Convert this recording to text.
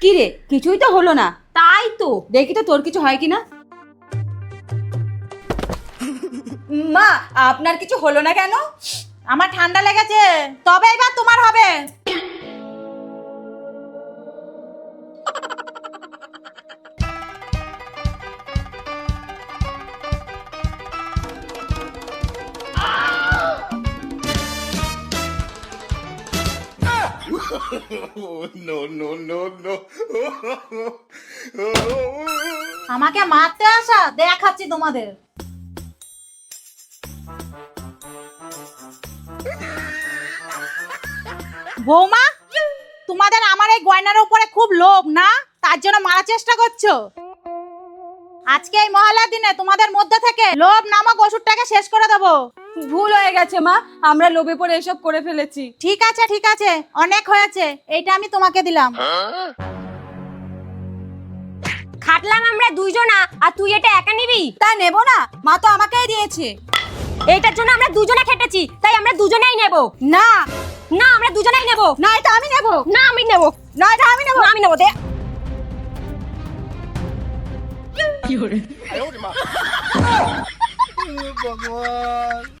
কি কিছুই তো হলো না। তাই তো। দেখি তো তোর কিছু হয় কিনা। মা, আপনার কিছু হলো না কেন? আমার ঠান্ডা লেগেছে। তবে এবার তোমার হবে। আমাকে মারতে আসা, দেখাচ্ছি তোমাদের। বৌমা, তোমাদের আমার এই গয়নার উপরে খুব লোভ, না? তার জন্য মারার চেষ্টা করছ? আজকে এই মহলার দিনে তোমাদের মধ্যে থেকে লোভ নামক ওষুধটাকে শেষ করে দেবো। ভুল হয়ে গেছে মা। আমরা লোভে পড়ে এসব করে ফেলেছি। ঠিক আছে ঠিক আছে। অনেক হয়েছে। এটা আমি তোমাকে দিলাম। খাটলাম আমরা দুইজনা আর তুই এটা একা নিবি? তা নেব না। মা তো আমাকেই দিয়েছে। এটার জন্য আমরা দুজনে খেটেছি তাই আমরা দুজনেই নেব। না। না আমরা দুজনেই নেব। না এটা আমি নেব। না আমি নেব। না এটা আমি নেব। আমি নেব। দে। 有人。哎呦我的妈